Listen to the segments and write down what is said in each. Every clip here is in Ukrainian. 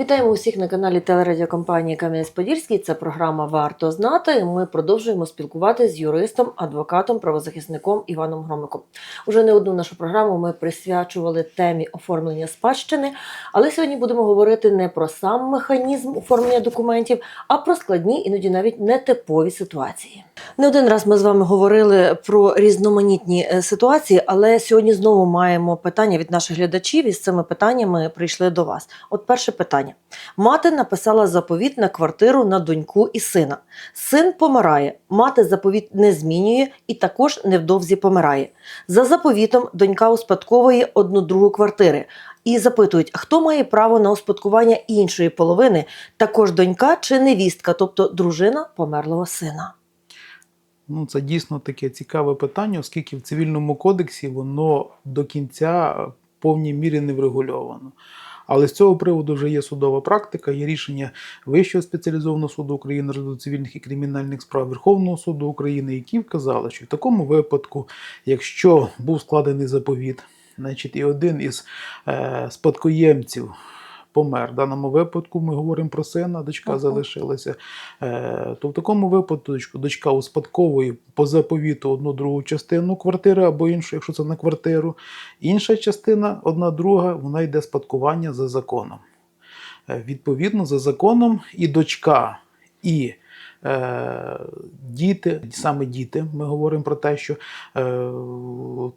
Вітаємо усіх на каналі телерадіокомпанії Кам'янець-Подільський. Це програма Варто знати. І Ми продовжуємо спілкуватися з юристом, адвокатом, правозахисником Іваном Громиком. Уже не одну нашу програму ми присвячували темі оформлення спадщини, але сьогодні будемо говорити не про сам механізм оформлення документів, а про складні, іноді навіть нетипові ситуації. Не один раз ми з вами говорили про різноманітні е, ситуації, але сьогодні знову маємо питання від наших глядачів, і з цими питаннями прийшли до вас. От перше питання: мати написала заповіт на квартиру на доньку і сина. Син помирає, мати заповіт не змінює і також невдовзі помирає. За заповітом донька успадковує одну другу квартири. І запитують, хто має право на успадкування іншої половини, також донька чи невістка, тобто дружина померлого сина. Ну, це дійсно таке цікаве питання, оскільки в цивільному кодексі воно до кінця в повній мірі не врегульовано. Але з цього приводу вже є судова практика, є рішення Вищого спеціалізованого суду України розгляду цивільних і кримінальних справ Верховного суду України, які вказали, що в такому випадку, якщо був складений заповіт, значить і один із е, спадкоємців помер. В даному випадку ми говоримо про сина, дочка Ага. залишилася. Е, то в такому випадку дочка- успадковує по заповіту одну другу частину квартири або іншу, якщо це на квартиру. Інша частина, одна друга, вона йде спадкування за законом. Е, Відповідно, за законом і дочка, і діти, саме діти, ми говоримо про те, що е,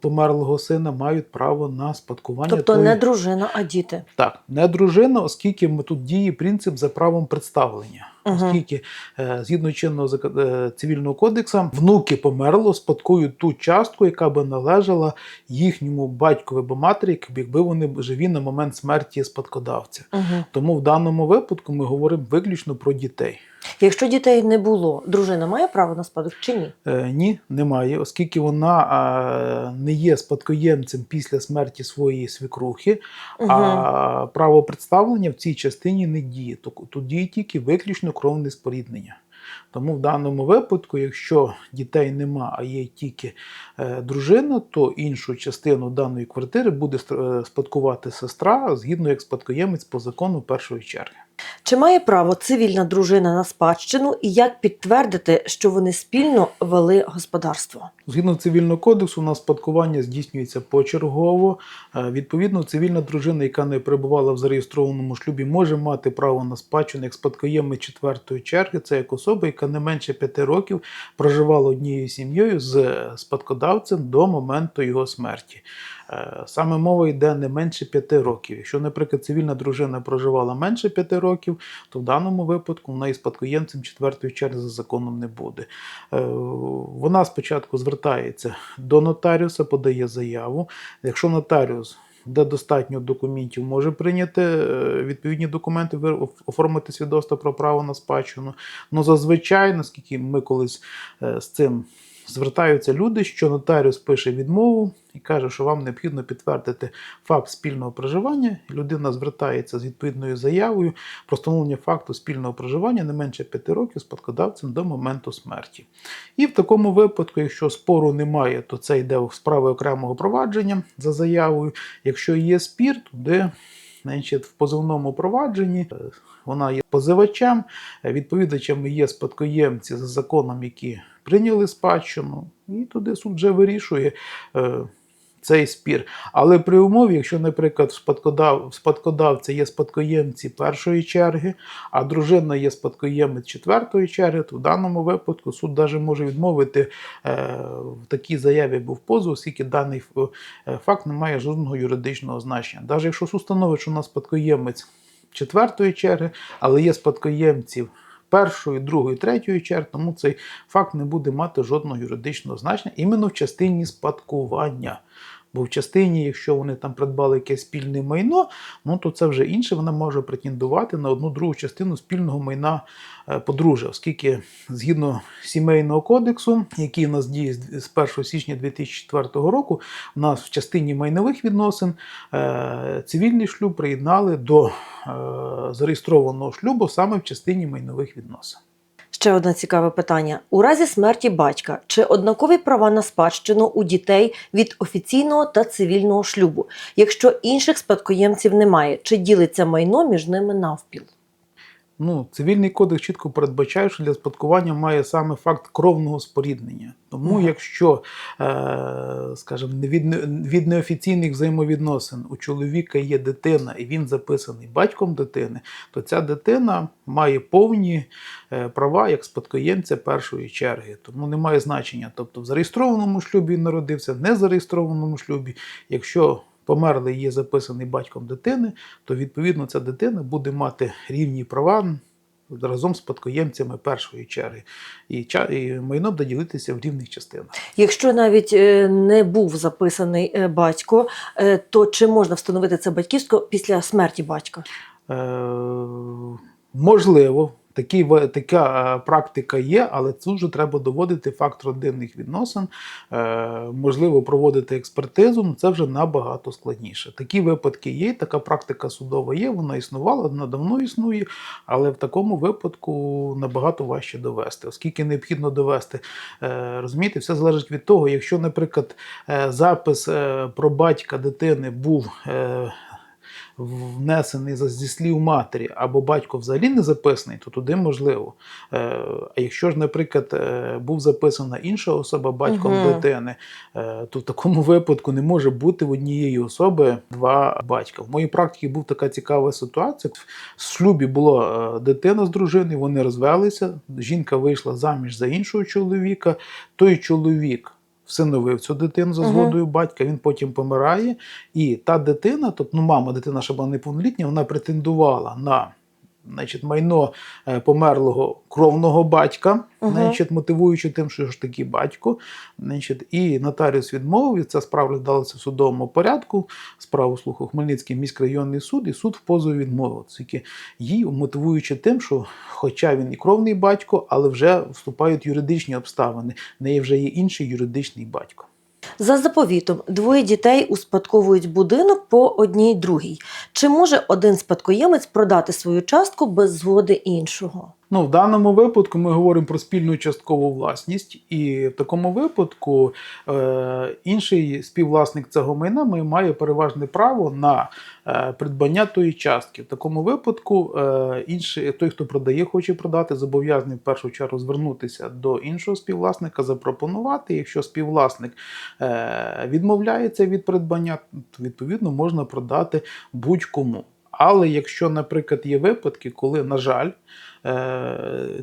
померлого сина мають право на спадкування. Тобто тої- не дружина, а діти. так, не дружина, оскільки ми тут діє принцип за правом представлення. Мгм. Оскільки е, згідно чинного е, цивільного кодексу, внуки померло спадкують ту частку, яка би належала їхньому батькові або матері, якби вони живі на момент смерті спадкодавця. Угу. Тому в даному випадку ми говоримо виключно про дітей. Якщо дітей не було, дружина має право на спадок чи ні? Е, ні, немає, оскільки вона е, не є спадкоємцем після смерті своєї свекрухи, Угу. А право представлення в цій частині не діє. Діє тільки виключно кровне споріднення. Тому в даному випадку, якщо дітей нема, а є тільки е, дружина, то іншу частину даної квартири буде е, спадкувати сестра згідно як спадкоємець по закону першої черги. Чи має право цивільна дружина на спадщину і як підтвердити, що вони спільно вели господарство? Згідно цивільного кодексу, у нас спадкування здійснюється почергово. Е, Відповідно, цивільна дружина, яка не перебувала в зареєстрованому шлюбі, може мати право на спадщину як спадкоємець четвертої черги. Це як особа, яка не менше п'яти років проживала однією сім'єю з спадкодавцем до моменту його смерті. Е, Саме мова йде не менше п'яти років. Якщо, наприклад, цивільна дружина проживала менше п'яти років, то в даному випадку вона і спадкоємцем четвертої черги за законом не буде. Е, Вона спочатку звертається до нотаріуса, подає заяву. Якщо нотаріус де достатньо документів, може прийняти е, відповідні документи, оформити свідоцтво про право на спадщину. Ну зазвичай, наскільки ми колись е, з цим звертаються люди, що нотаріус пише відмову і каже, що вам необхідно підтвердити факт спільного проживання. Людина звертається з відповідною заявою про встановлення факту спільного проживання не менше 5 років спадкодавцем до моменту смерті. І в такому випадку, якщо спору немає, то це йде в справи окремого провадження за заявою. Якщо є спір, туди значить, в позовному провадженні е, вона є позивачем, е, відповідачами є спадкоємці за законом, які прийняли спадщину, і туди суд вже вирішує. Цей спір. Але при умові, якщо, наприклад, спадкодав, в спадкодавця є спадкоємці першої черги, а дружина є спадкоємець четвертої черги, то в даному випадку суд навіть може відмовити е, в такій заяві або в позову, оскільки даний е, факт не має жодного юридичного значення. Навіть якщо суд встановить, що у нас спадкоємець четвертої черги, але є спадкоємців першої, другої, третьої черг, тому цей факт не буде мати жодного юридичного значення іменно в частині спадкування. Бо в частині, якщо вони там придбали якесь спільне майно, ну то це вже інше, вона може претендувати на одну другу частину спільного майна е, подружжя, оскільки згідно сімейного кодексу, який у нас діє з з 1 січня 2004 року, у нас в частині майнових відносин е, цивільний шлюб приєднали до е, зареєстрованого шлюбу саме в частині майнових відносин. Ще одне цікаве питання: у разі смерті батька чи однакові права на спадщину у дітей від офіційного та цивільного шлюбу, якщо інших спадкоємців немає, чи ділиться майно між ними навпіл? Ну, цивільний кодекс чітко передбачає, що для спадкування має саме факт кровного споріднення. Тому, Мгм. якщо, е, скажімо, від, від неофіційних взаємовідносин у чоловіка є дитина, і він записаний батьком дитини, то ця дитина має повні е, права як спадкоємця першої черги. Тому немає значення. Тобто в зареєстрованому шлюбі він народився, в незареєстрованому шлюбі, якщо померлий є записаний батьком дитини, то відповідно ця дитина буде мати рівні права разом з спадкоємцями першої черги. І, ча- і майно буде ділитися в рівних частинах. Якщо навіть е, не був записаний е, батько, е, то чи можна встановити це батьківство після смерті батька? Е, можливо, такі, така е, практика є, але це вже треба доводити факт родинних відносин, е, можливо, проводити експертизу, ну це вже набагато складніше. Такі випадки є, така практика судова є, вона існувала, вона давно існує, але в такому випадку набагато важче довести, оскільки необхідно довести. Е, Розумієте, все залежить від того, якщо, наприклад, запис про батька дитини був. Внесений за- зі слів матері, або батько взагалі не записаний, то туди можливо. Е, А якщо ж, наприклад, е, був записана інша особа батьком Мгм. дитини, е, то в такому випадку не може бути в однієї особи два батька. В моїй практиці була така цікава ситуація. В шлюбі була дитина з дружиною, вони розвелися. Жінка вийшла заміж за іншого чоловіка. Той чоловік всиновив цю дитину за згодою батька, він потім помирає. І та дитина, тобто ну, мама дитина ще була неповнолітня, вона претендувала на значить, майно е, померлого кровного батька, Мгм. значить, мотивуючи тим, що ж таки батько. Значить, і нотаріус відмовив, і ця справа розглядалася в судовому порядку. Справу слухав Хмельницький міськрайонний суд, і суд в позові відмовив. Тільки їй мотивуючи тим, що, хоча він і кровний батько, але вже вступають юридичні обставини. В неї вже є інший юридичний батько. За заповітом, двоє дітей успадковують будинок по одній другій. Чи може один спадкоємець продати свою частку без згоди іншого? Ну, в даному випадку ми говоримо про спільну часткову власність, і в такому випадку е, інший співвласник цього майна має- переважне право на е, придбання тої частки. В такому випадку е, інший, той, хто продає, хоче продати, зобов'язаний в першу чергу звернутися до іншого співвласника, запропонувати. Якщо співвласник е, відмовляється від придбання, то відповідно можна продати будь-кому. Але якщо, наприклад, є випадки, коли, на жаль,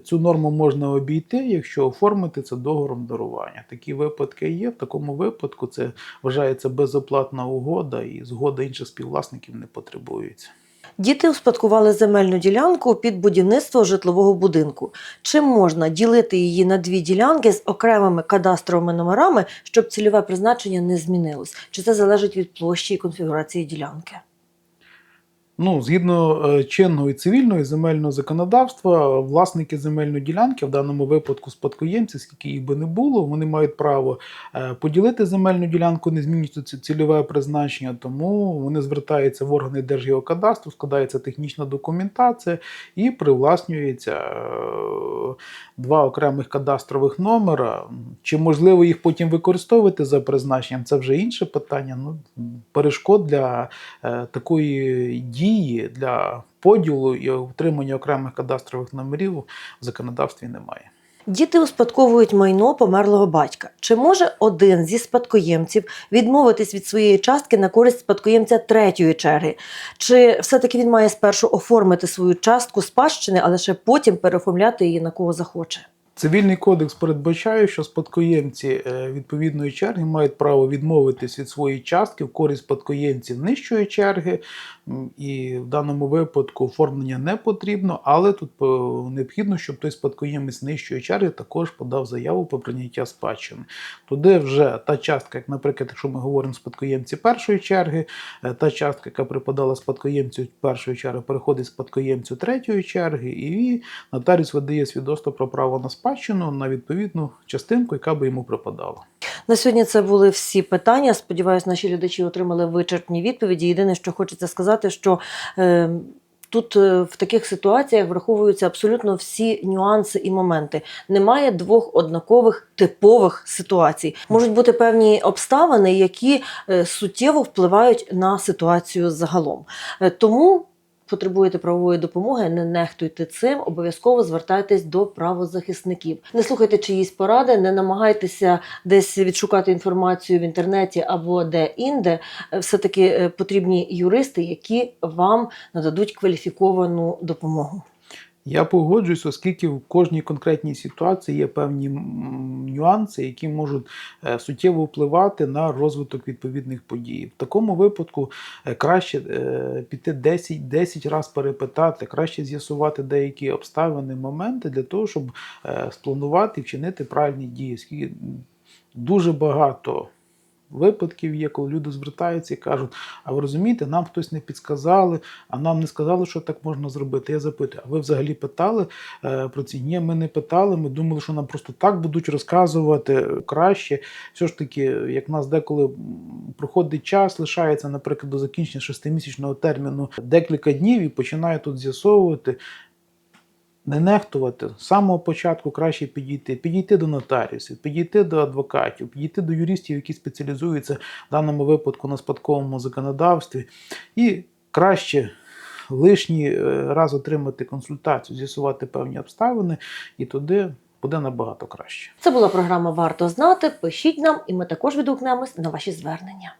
Цю норму можна обійти, якщо оформити це договором дарування. Такі випадки є. В такому випадку це вважається безоплатна угода, і згода інших співвласників не потребується. Діти успадкували земельну ділянку під будівництво житлового будинку. Чи можна ділити її на дві ділянки з окремими кадастровими номерами, щоб цільове призначення не змінилось? Чи це залежить від площі і конфігурації ділянки? Ну, згідно е, чинного і цивільного і земельного законодавства, власники земельної ділянки, в даному випадку спадкоємці, скільки їх би не було, вони мають право е, поділити земельну ділянку, не змінюючи ці- цільове призначення, тому вони звертаються в органи Держгеокадастру, складається технічна документація і привласнюється е, два окремих кадастрових номера. Чи можливо їх потім використовувати за призначенням, це вже інше питання. Ну, перешкод для такої дії для поділу і отримання окремих кадастрових номерів в законодавстві немає. Діти успадковують майно померлого батька. Чи може один зі спадкоємців відмовитись від своєї частки на користь спадкоємця третьої черги? Чи все-таки він має спершу оформити свою частку спадщини, а лише потім переоформляти її на кого захоче? Цивільний кодекс передбачає, що спадкоємці е, відповідної черги мають право відмовитись від своєї частки в користь спадкоємців нижчої черги, і в даному випадку оформлення не потрібно, але тут е, необхідно, щоб той спадкоємець нижчої черги також подав заяву про прийняття спадщини. Туди вже та частка, як, наприклад, якщо ми говоримо спадкоємці першої черги, е, та частка, яка припадала спадкоємцю першої черги, переходить спадкоємцю третьої черги, і нотаріус видає свідоцтво про право на спадщину на відповідну частинку, яка би йому припадала. На сьогодні це були всі питання. Сподіваюсь, наші глядачі отримали вичерпні відповіді. Єдине, що хочеться сказати, що е, тут е, в таких ситуаціях враховуються абсолютно всі нюанси і моменти. Немає двох однакових типових ситуацій. Можуть бути певні обставини, які е, суттєво впливають на ситуацію загалом. Е, Тому потребуєте правової допомоги, не нехтуйте цим, обов'язково звертайтесь до правозахисників. Не слухайте чиїсь поради, не намагайтеся десь відшукати інформацію в інтернеті або де-інде. Все-таки е, потрібні юристи, які вам нададуть кваліфіковану допомогу. Я погоджуюсь, оскільки в кожній конкретній ситуації є певні нюанси, які можуть е, суттєво впливати на розвиток відповідних подій. В такому випадку е, краще е, піти 10, 10 разів перепитати, краще з'ясувати деякі обставини, моменти для того, щоб спланувати і вчинити правильні дії. Дуже багато. Випадків є, коли люди звертаються і кажуть: а ви розумієте, нам хтось не підсказали, а нам не сказали, що так можна зробити. Я запитую, а ви взагалі питали е, про ці? Ні, ми не питали. Ми думали, що нам просто так будуть розказувати краще. Все ж таки, як нас деколи проходить час, лишається, наприклад, до закінчення шестимісячного терміну декілька днів і починає тут з'ясовувати. Не нехтувати з самого початку краще підійти, підійти до нотаріусів, підійти до адвокатів, підійти до юристів, які спеціалізуються в даному випадку на спадковому законодавстві, і краще лишній е, раз отримати консультацію, з'ясувати певні обставини, і туди буде набагато краще. Це була програма Варто знати. Пишіть нам, і ми також відгукнемось на ваші звернення.